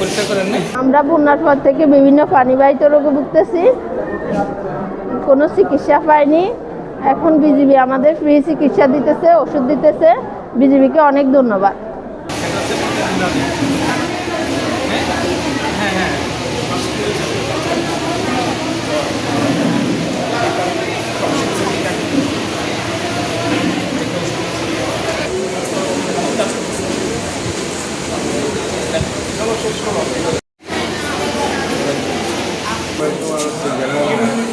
পরীক্ষা করেন নাই? আমরা বন্যার পর থেকে বিভিন্ন পানিবাহিত রোগে ভুগতেছি। কোনো চিকিৎসা পাইনি। এখন বিজিবি আমাদের ফ্রি চিকিৎসা দিতেছে ওষুধ দিতেছে। বিজিবিকে অনেক ধন্যবাদ।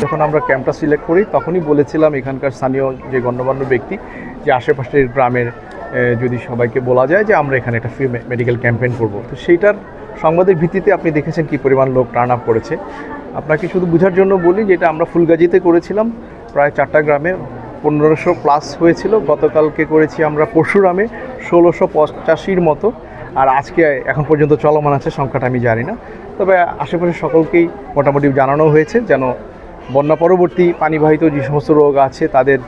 যখন আমরা ক্যাম্পটা সিলেক্ট করি, তখনই বলেছিলাম এখানকার স্থানীয় যে গণ্যমান্য ব্যক্তি যে আশেপাশের গ্রামের যদি সবাইকে বলা যায় যে আমরা এখানে একটা ফ্রি মেডিকেল ক্যাম্পেইন করব। তো সেইটার সংবাদের ভিত্তিতে আপনি দেখেছেন কি পরিমাণ লোক টার্ন আপ করেছে। আপনাকে শুধু বোঝার জন্য বলি যেটা আমরা ফুলগাজিতে করেছিলাম, প্রায় চারটা গ্রামে পনেরোশো প্লাস হয়েছিল। গতকালকে করেছি আমরা পরশুরামে ষোলোশো পঁচাশির মতো। আর আজকে এখন পর্যন্ত চলমান আছে সংখ্যাটা আমি জানি না। তবে আশেপাশে সকলকেই মোটামুটি জানানো হয়েছে যেন বন্যা পরবর্তী পানিবাহিত যে সমস্ত রোগ আছে তাদের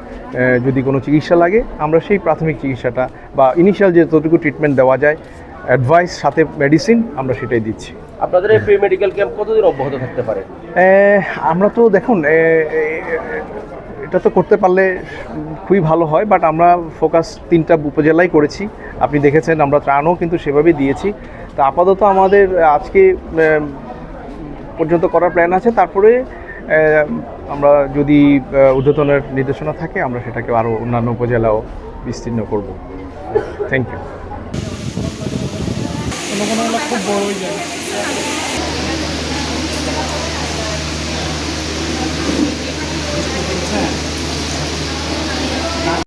যদি কোনো চিকিৎসা লাগে আমরা সেই প্রাথমিক চিকিৎসাটা বা ইনিশিয়াল যে যতটুকু ট্রিটমেন্ট দেওয়া যায় অ্যাডভাইস সাথে মেডিসিন আমরা সেটাই দিচ্ছি। আপনাদের এই প্রি মেডিকেল ক্যাম্প কতদিন অব্যাহত থাকতে পারে? আমরা তো দেখুন এটা তো করতে পারলে খুবই ভালো হয় বাট আমরা ফোকাস তিনটা উপজেলায় করেছি। আপনি দেখেছেন আমরা ত্রাণও কিন্তু সেভাবেই দিয়েছি। তা আপাতত আমাদের আজকে পর্যন্ত করার প্ল্যান আছে। তারপরে আমরা যদি ঊর্ধ্বতনের নির্দেশনা থাকে, আমরা সেটাকে আরও অন্যান্য উপজেলাও বিস্তীর্ণ করব। থ্যাংক ইউ যায়